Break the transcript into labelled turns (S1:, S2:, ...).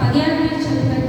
S1: పర్యావరణ చదువు